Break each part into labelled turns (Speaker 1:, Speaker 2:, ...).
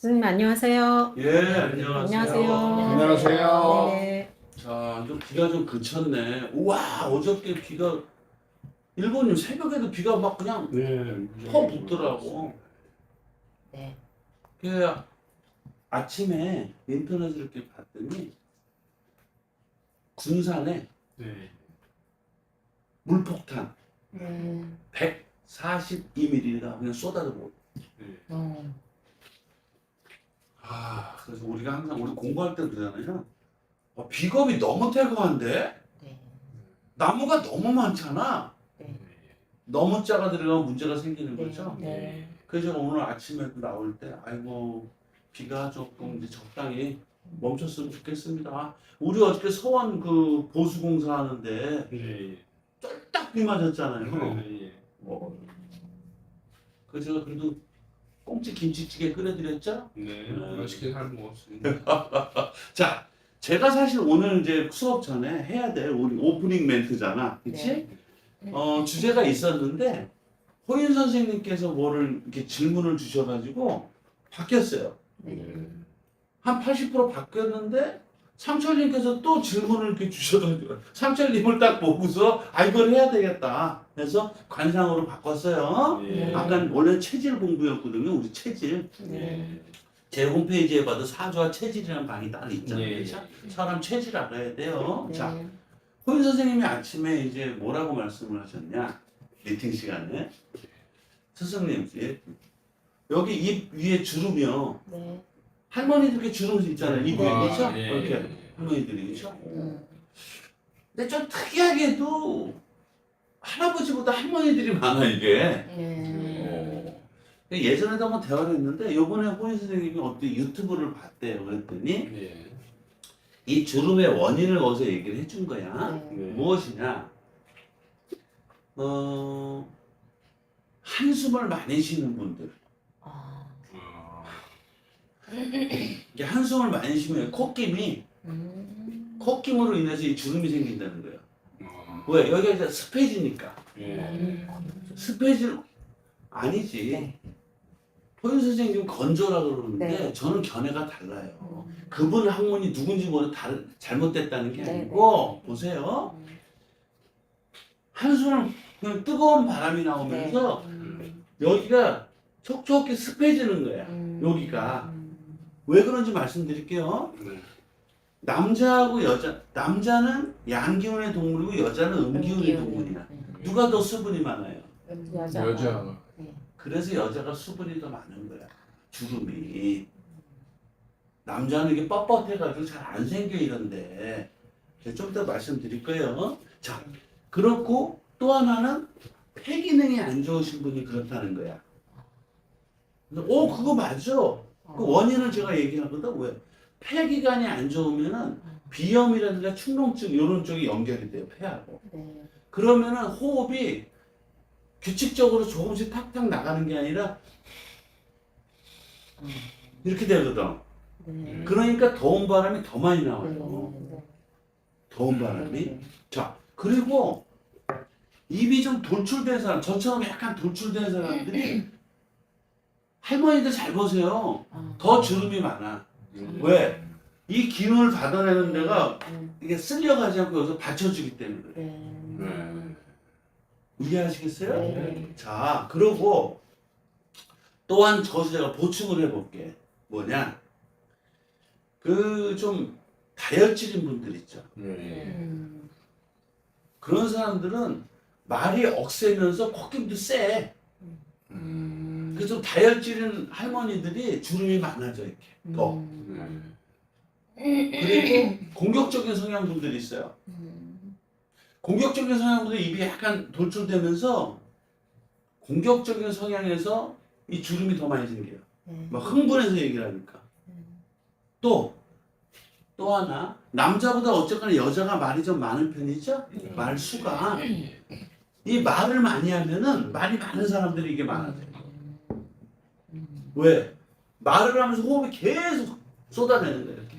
Speaker 1: 선생님 안녕하세요.
Speaker 2: 예, 안녕하세요.
Speaker 1: 안녕하세요.
Speaker 3: 안녕하세요.
Speaker 1: 네.
Speaker 2: 자, 좀 비가 좀 그쳤네. 우와, 어저께 비가 일본이 새벽에도 비가 막 그냥
Speaker 3: 네.
Speaker 2: 퍼 붙더라고.
Speaker 1: 네.
Speaker 2: 그 아침에 인터넷을 이렇게 봤더니 군산에
Speaker 3: 네.
Speaker 2: 물폭탄
Speaker 1: 네.
Speaker 2: 142mm가 그냥 쏟아지고.
Speaker 3: 네.
Speaker 1: 어.
Speaker 2: 아, 그래서 우리가 항상 우리 공부할 때 그러잖아요. 어, 비겁이 너무 태거한데
Speaker 1: 네.
Speaker 2: 나무가 너무 많잖아.
Speaker 1: 네.
Speaker 2: 너무 작아 들어가면 문제가 생기는
Speaker 1: 네.
Speaker 2: 거죠.
Speaker 1: 네.
Speaker 2: 그래서 오늘 아침에도 나올 때 아이고 비가 조금 이제 적당히 멈췄으면 좋겠습니다. 우리 어저께 서원 그 보수 공사 하는데
Speaker 3: 네.
Speaker 2: 쫄딱 비 맞았잖아요.
Speaker 3: 네.
Speaker 2: 어. 그래서 제가 그래도 꽁치 김치찌개 끓여드렸죠.
Speaker 3: 네. 맛있게 잘 먹었습니다.
Speaker 2: 자, 제가 사실 오늘 이제 수업 전에 해야 될 우리 오프닝 멘트잖아, 그렇지?
Speaker 1: 네.
Speaker 2: 어 주제가 있었는데 호인 선생님께서 뭐를 이렇게 질문을 주셔가지고 바뀌었어요.
Speaker 1: 네.
Speaker 2: 한 80% 바뀌었는데 상철님께서 또 질문을 이렇게 주셔가지고 상철님을 딱 보고서 아 이걸 해야 되겠다 해서 관상으로 바꿨어요.
Speaker 3: 네.
Speaker 2: 아까 원래 체질 공부였거든요. 우리 체질.
Speaker 1: 네.
Speaker 2: 제 홈페이지에 봐도 사주와 체질이라는 방이 따로 있잖아요.
Speaker 3: 네.
Speaker 2: 그렇죠? 사람 체질 알아야 돼요.
Speaker 1: 네.
Speaker 2: 자, 호인 선생님이 아침에 이제 뭐라고 말씀을 하셨냐? 미팅 시간에 스승님 예, 여기 입 위에 주름이요.
Speaker 1: 네.
Speaker 2: 할머니들 게 주름 있잖아요. 입 위에
Speaker 1: 네.
Speaker 2: 그렇죠?
Speaker 3: 예.
Speaker 2: 이렇게 할머니들이 그렇죠?
Speaker 1: 음.
Speaker 2: 근데 좀 특이하게도 할아버지보다 할머니들이 많아 이게.
Speaker 1: 네.
Speaker 2: 예전에도 한번 대화를 했는데 요번에 호인 선생님이 어떤 유튜브를 봤대요. 그랬더니
Speaker 3: 네.
Speaker 2: 이 주름의 원인을 거기서 얘기를 해준 거야.
Speaker 1: 네.
Speaker 3: 네.
Speaker 2: 무엇이냐? 어, 한숨을 많이 쉬는 분들.
Speaker 1: 아.
Speaker 3: 아.
Speaker 2: 이게 한숨을 많이 쉬면 콧김이,
Speaker 1: 음.
Speaker 2: 콧김으로 인해서 이 주름이 생긴다는 거예요.
Speaker 3: 아.
Speaker 2: 왜? 여기가 이제 스페이지니까.
Speaker 3: 네.
Speaker 2: 스페이지 아니지.
Speaker 1: 네.
Speaker 2: 호윤 선생님 건조라 그러는데
Speaker 1: 네.
Speaker 2: 저는 견해가 달라요.
Speaker 1: 음.
Speaker 2: 그분 학문이 누군지 모르 다른 잘못됐다는 게
Speaker 1: 네,
Speaker 2: 아니고 보세요. 한숨을 그냥 뜨거운 바람이 나오면서
Speaker 1: 음.
Speaker 2: 여기가 촉촉히 습해지는 거야.
Speaker 1: 음.
Speaker 2: 여기가.
Speaker 1: 음.
Speaker 2: 왜 그런지 말씀드릴게요.
Speaker 3: 네.
Speaker 2: 남자하고 여자, 남자는 양기운의 동물이고 여자는 음기운의. 동물이야.
Speaker 1: 음.
Speaker 2: 누가 더 수분이 많아요?
Speaker 1: 여자.
Speaker 3: 여자.
Speaker 1: 네.
Speaker 2: 그래서 여자가 수분이 더 많은 거야. 주름이. 남자는 이게 뻣뻣해가지고 잘 안 생겨 이런데. 좀 이따 말씀드릴 거예요. 자, 그렇고 또 하나는 폐 기능이 안 좋으신 분이 그렇다는 거야. 오, 그거 맞아. 그 원인을 제가 얘기하거든. 왜? 폐기관이 안 좋으면은 비염이라든가 축농증 이런 쪽이 연결이 돼요. 폐하고.
Speaker 1: 네.
Speaker 2: 그러면은 호흡이 규칙적으로 조금씩 탁탁 나가는 게 아니라 이렇게 되거든.
Speaker 1: 네.
Speaker 2: 그러니까 더운 바람이 더 많이
Speaker 1: 네.
Speaker 2: 나와요.
Speaker 1: 네.
Speaker 2: 더운 바람이. 자, 그리고 입이 좀 돌출된 사람, 저처럼 약간 돌출된 사람들이 할머니들 잘 보세요.
Speaker 1: 아.
Speaker 2: 더 주름이 많아.
Speaker 3: 네.
Speaker 2: 왜? 이 기운을 받아내는 데가
Speaker 1: 네.
Speaker 2: 이게 쓸려가지 않고 여기서 받쳐주기 때문에 그래.
Speaker 1: 네.
Speaker 3: 네.
Speaker 2: 이해하시겠어요?
Speaker 1: 네.
Speaker 2: 자, 그리고 또한 저수 제가 보충을 해볼게. 뭐냐? 그 좀 다혈질인 분들 있죠.
Speaker 3: 네.
Speaker 1: 음.
Speaker 2: 그런 사람들은 말이 억세면서 콧김도 세.
Speaker 1: 음.
Speaker 2: 그래서 좀 다혈질인 할머니들이 주름이 많아져 이렇게. 더.
Speaker 1: 음.
Speaker 2: 그리고 공격적인 성향 분들이 있어요.
Speaker 1: 음.
Speaker 2: 공격적인 성향분들 입이 약간 돌출되면서 공격적인 성향에서 이 주름이 더 많이 생겨요.
Speaker 1: 네.
Speaker 2: 막 흥분해서 얘기를 하니까. 또, 또 하나, 남자보다 어쨌거나 여자가 말이 좀 많은 편이죠? 말 수가. 이 말을 많이 하면은 말이 많은 사람들이 이게 많아져요.
Speaker 1: 음.
Speaker 2: 왜? 말을 하면서 호흡이 계속 쏟아내는 거예요. 이렇게.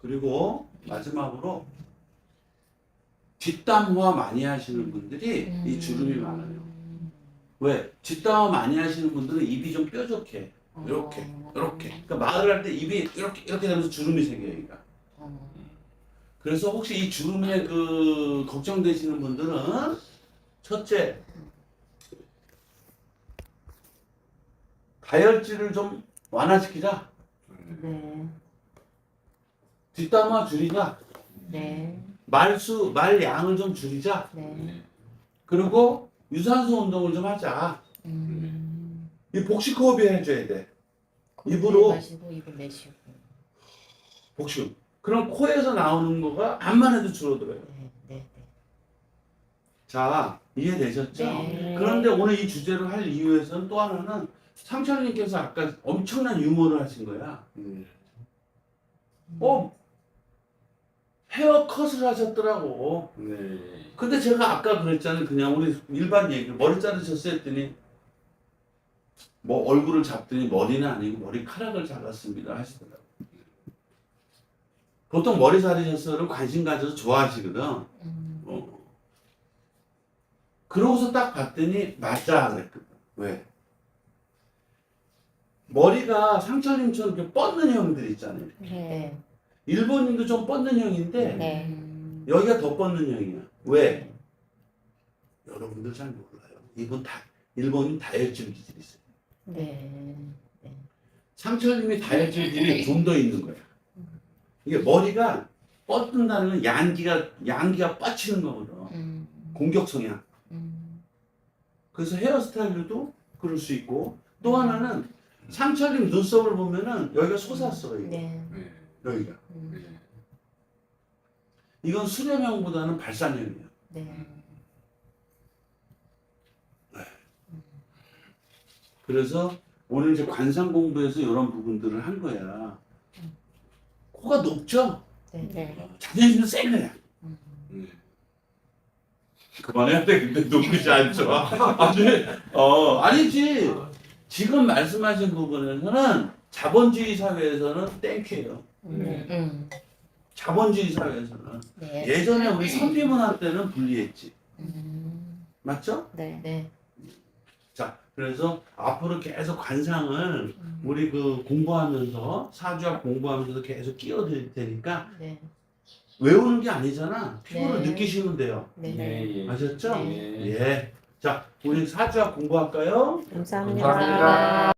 Speaker 2: 그리고 마지막으로 뒷담화 많이 하시는 분들이 이 주름이 많아요. 왜? 뒷담화 많이 하시는 분들은 입이 좀 뾰족해. 이렇게,
Speaker 1: 어.
Speaker 2: 이렇게. 그러니까 말을 할 때 입이 이렇게 이렇게 되면서 주름이 생겨요.
Speaker 1: 어.
Speaker 2: 그래서 혹시 이 주름에 그 걱정되시는 분들은 첫째 다혈질을 좀 완화시키자.
Speaker 1: 네.
Speaker 2: 뒷담화 줄이자.
Speaker 1: 네.
Speaker 2: 말수 말 양을 좀 줄이자.
Speaker 1: 네.
Speaker 2: 그리고 유산소 운동을 좀 하자.
Speaker 1: 음.
Speaker 2: 이 복식 호흡이 해줘야 돼. 입으로.
Speaker 1: 마시고 입을 내쉬고.
Speaker 2: 복식. 그럼 코에서 나오는 거가 암만 해도 줄어들어요.
Speaker 1: 네. 네. 네.
Speaker 2: 자 이해되셨죠?
Speaker 1: 네.
Speaker 2: 그런데 오늘 이 주제를 할 이유에서는 또 하나는 상철님께서 아까 엄청난 유머를 하신 거야.
Speaker 3: 네.
Speaker 2: 어 헤어컷을 하셨더라고.
Speaker 3: 네.
Speaker 2: 근데 제가 아까 그랬잖아요. 그냥 우리 일반 얘기 머리 자르셨어요 했더니 뭐 얼굴을 잡더니 머리는 아니고 머리카락을 잘랐습니다 하시더라고. 보통 머리 자르셨어를 관심 가져서 좋아하시거든.
Speaker 1: 음.
Speaker 2: 어. 그러고서 딱 봤더니 맞다 그랬거든. 왜? 머리가 상철님처럼 이렇게 뻗는 형들 있잖아요.
Speaker 1: 네.
Speaker 2: 일본인도 좀 뻗는 형인데
Speaker 1: 네.
Speaker 2: 음. 여기가 더 뻗는 형이야. 왜? 여러분들 잘 몰라요. 이분 다 일본인 다혈질 기질이 있어요.
Speaker 1: 네.
Speaker 2: 상철님이 다혈질 기질이 좀 더 있는 거야. 이게 머리가 뻗는다는 건 양기가 양기가 뻗치는 거거든.
Speaker 1: 음.
Speaker 2: 공격 성향.
Speaker 1: 음.
Speaker 2: 그래서 헤어스타일도 그럴 수 있고 또 하나는 상철님 눈썹을 보면은 여기가 솟았어 여기
Speaker 1: 네.
Speaker 3: 네.
Speaker 2: 여기가
Speaker 1: 음.
Speaker 3: 네.
Speaker 2: 이건 수렴형보다는 발산형이에요.
Speaker 1: 네.
Speaker 2: 그래서 오늘 이제 관상 공부에서 이런 부분들을 한 거야. 코가 높죠?
Speaker 1: 네. 네.
Speaker 2: 자존심은 센 거야.
Speaker 3: 네.
Speaker 2: 그만해야 돼. 근데 높지 않죠. 아니, 어, 아니지. 지금 말씀하신 부분에서는 자본주의 사회에서는 땡큐예요.
Speaker 1: 음. 음.
Speaker 2: 자본주의 사회에서는.
Speaker 1: 네.
Speaker 2: 예전에 우리 선비문화 때는 불리했지.
Speaker 1: 음.
Speaker 2: 맞죠?
Speaker 1: 네. 네.
Speaker 2: 자, 그래서 앞으로 계속 관상을
Speaker 1: 음.
Speaker 2: 우리 그 공부하면서 사주학 공부하면서도 계속 끼워드릴 테니까
Speaker 1: 네.
Speaker 2: 외우는 게 아니잖아. 피부를
Speaker 1: 네.
Speaker 2: 느끼시면 돼요.
Speaker 1: 네.
Speaker 3: 네. 예.
Speaker 2: 아셨죠?
Speaker 3: 네.
Speaker 2: 예. 자, 우리 사주학 공부할까요?
Speaker 1: 감사합니다.
Speaker 3: 감사합니다.